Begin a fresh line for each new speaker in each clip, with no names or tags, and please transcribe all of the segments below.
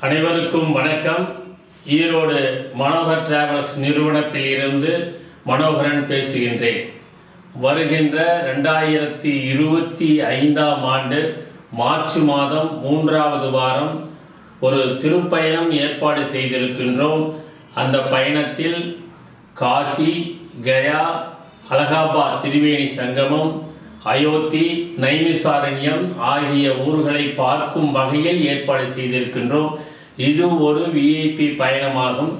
அனைவருக்கும் வணக்கம். ஈரோடு மனோகர் டிராவல்ஸ் நிறுவனத்தில் இருந்து மனோகரன் பேசுகின்றேன். வருகின்ற ரெண்டாயிரத்தி இருபத்தி ஐந்தாம் ஆண்டு மார்ச் மாதம் மூன்றாவது வாரம் ஒரு திருப்பயணம் ஏற்பாடு செய்திருக்கின்றோம். அந்த பயணத்தில் காசி கயா அலகாபாத் திரிவேணி சங்கமம் அயோத்தி நைமிசாரண்யம் ஆகிய ஊர்களை பார்க்கும் வகையில் ஏற்பாடு செய்திருக்கின்றோம். இது ஒரு விஐபி பயணமாகும்.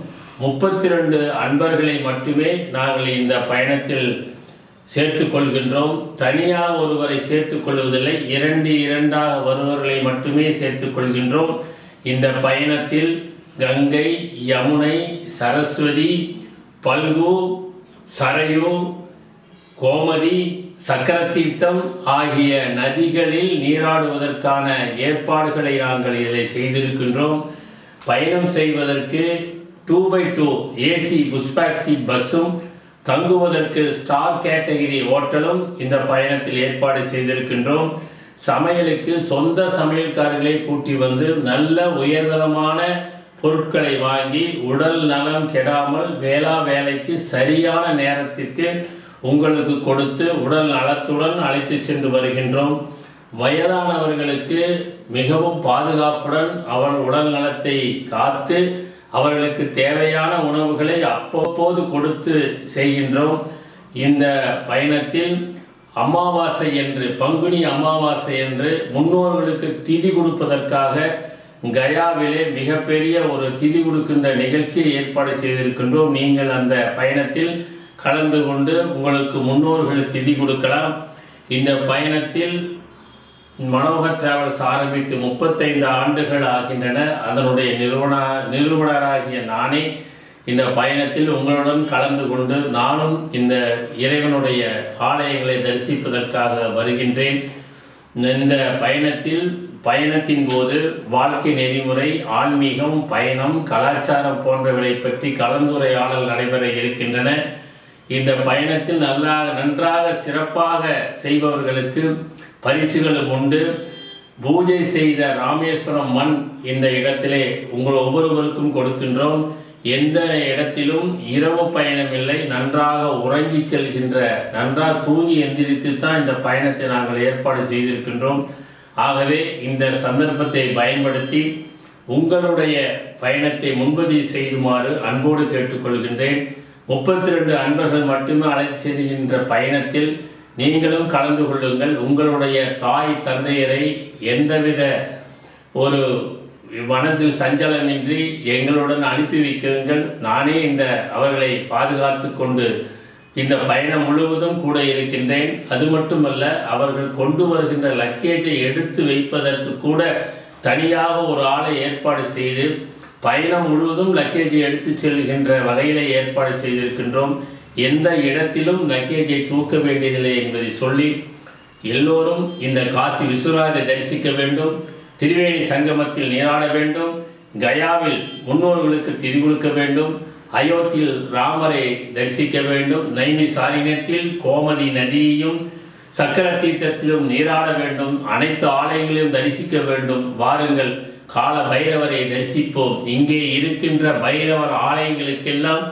முப்பத்தி ரெண்டு அன்பர்களை மட்டுமே நாங்கள் இந்த பயணத்தில் சேர்த்துக்கொள்கின்றோம் தனியாக ஒருவரை சேர்த்துக்கொள்வதில்லை இரண்டு இரண்டாக வருபவர்களை மட்டுமே சேர்த்துக்கொள்கின்றோம் இந்த பயணத்தில் கங்கை யமுனை சரஸ்வதி பல்கு சரையு கோமதி சக்கரத்தீர்த்தம் ஆகிய நதிகளில் நீராடுவதற்கான ஏற்பாடுகளை நாங்கள் இதை செய்திருக்கின்றோம். பயணம் செய்வதற்கு டூ பை டூ ஏசி புஷ்பாக்சி பஸ்ஸும் தங்குவதற்கு ஸ்டார் கேட்டகிரி ஹோட்டலும் இந்த பயணத்தில் ஏற்பாடு செய்திருக்கின்றோம். சமையலுக்கு சொந்த சமையல்காரர்களை கூட்டி வந்து நல்ல உயர்தரமான பொருட்களை வாங்கி உடல் நலம் கெடாமல் வேளா வேலைக்கு சரியான நேரத்திற்கு உங்களுக்கு கொடுத்து உடல் நலத்துடன் அழைத்து சென்று வருகின்றோம். வயதானவர்களுக்கு மிகவும் பாதுகாப்புடன் அவர் உடல் நலத்தை காத்து அவர்களுக்கு தேவையான உணவுகளை அப்பப்போது கொடுத்து செய்கின்றோம். இந்த பயணத்தில் அமாவாசை என்று பங்குனி அமாவாசை என்று முன்னோர்களுக்கு திதி கொடுப்பதற்காக கயாவிலே மிகப்பெரிய ஒரு திதி கொடுக்கின்ற நிகழ்ச்சியை ஏற்பாடு செய்திருக்கின்றோம். நீங்கள் அந்த பயணத்தில் கலந்து கொண்டு உங்களுக்கு முன்னோர்கள் திதி கொடுக்கலாம். இந்த பயணத்தில் மனோகர் டிராவல்ஸ் ஆரம்பித்து முப்பத்தைந்து ஆண்டுகள் ஆகின்றன. அதனுடைய நிறுவன நிறுவனராகிய நானே இந்த பயணத்தில் உங்களுடன் கலந்து கொண்டு நானும் இந்த இறைவனுடைய ஆலயங்களை தரிசிப்பதற்காக வருகின்றேன். இந்த பயணத்தில் பயணத்தின் போது வாழ்க்கை நெறிமுறை ஆன்மீகம் பயணம் கலாச்சாரம் போன்றவைகளை பற்றி கலந்துரையாடல் நடைபெற இருக்கின்றன. இந்த பயணத்தில் நல்லா நன்றாக சிறப்பாக செய்பவர்களுக்கு பரிசுகளும் உண்டு. பூஜை செய்த ராமேஸ்வரம் மண் இந்த இடத்திலே உங்கள் ஒவ்வொருவருக்கும் கொடுக்கின்றோம். எந்த இடத்திலும் இரவு பயணம் இல்லை. நன்றாக உறங்கி செல்கின்ற நன்றாக தூங்கி எந்திரித்து தான் இந்த பயணத்தை நாங்கள் ஏற்பாடு செய்திருக்கின்றோம். ஆகவே இந்த சந்தர்ப்பத்தை பயன்படுத்தி உங்களுடைய பயணத்தை முன்பதிவு செய்துமாறு அன்போடு கேட்டுக்கொள்கின்றேன். முப்பத்தி ரெண்டு அன்பர்கள் மட்டுமே அழைத்து செல்கின்ற பயணத்தில் நீங்களும் கலந்து கொள்ளுங்கள். உங்களுடைய தாய் தந்தையரை எந்தவித ஒரு மனத்தில் சஞ்சலமின்றி எங்களுடன் அனுப்பி வைக்குங்கள். நானே இந்த அவர்களை பாதுகாத்து கொண்டு இந்த பயணம் முழுவதும் கூட இருக்கின்றேன். அது மட்டுமல்ல அவர்கள் கொண்டு வருகின்ற லக்கேஜை எடுத்து வைப்பதற்கு கூட தனியாக ஒரு ஆளை ஏற்பாடு செய்து பயணம் முழுவதும் லக்கேஜை எடுத்து செல்கின்ற வகையிலே ஏற்பாடு செய்திருக்கின்றோம். எந்த இடத்திலும் லக்கேஜை தூக்க வேண்டியதில்லை என்பதை சொல்லி எல்லோரும் இந்த காசி விஸ்வராஜை தரிசிக்க வேண்டும். திரிவேணி சங்கமத்தில் நீராட வேண்டும். கயாவில் முன்னோர்களுக்கு திதி கொடுக்க வேண்டும். அயோத்தியில் ராமரை தரிசிக்க வேண்டும். நைமி சாரினத்தில் கோமதி நதியையும் சக்கர தீர்த்தத்திலும் நீராட வேண்டும். அனைத்து ஆலயங்களையும் தரிசிக்க வேண்டும். வாருங்கள் கால பைரவரை தரிசிப்போம். இங்கே இருக்கின்ற பைரவர் ஆலயங்களுக்கெல்லாம்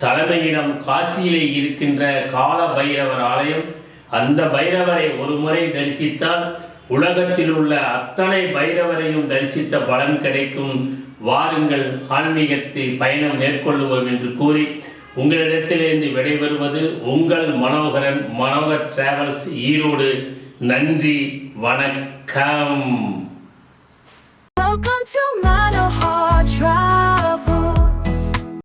தலைமையிடம் காசியிலே இருக்கின்ற கால பைரவர் ஆலயம் அந்த பைரவரை ஒரு முறை தரிசித்தால் உலகத்தில் உள்ள அத்தனை பைரவரையும் தரிசித்த பலன் கிடைக்கும். வாருங்கள் ஆன்மீகத்தில் பயணம் மேற்கொள்ளுவோம் என்று கூறி உங்களிடத்திலிருந்து விடைபெறுவது உங்கள் மனோகரன் மனோகர் டிராவல்ஸ் ஈரோடு. நன்றி வணக்கம்.
Welcome to my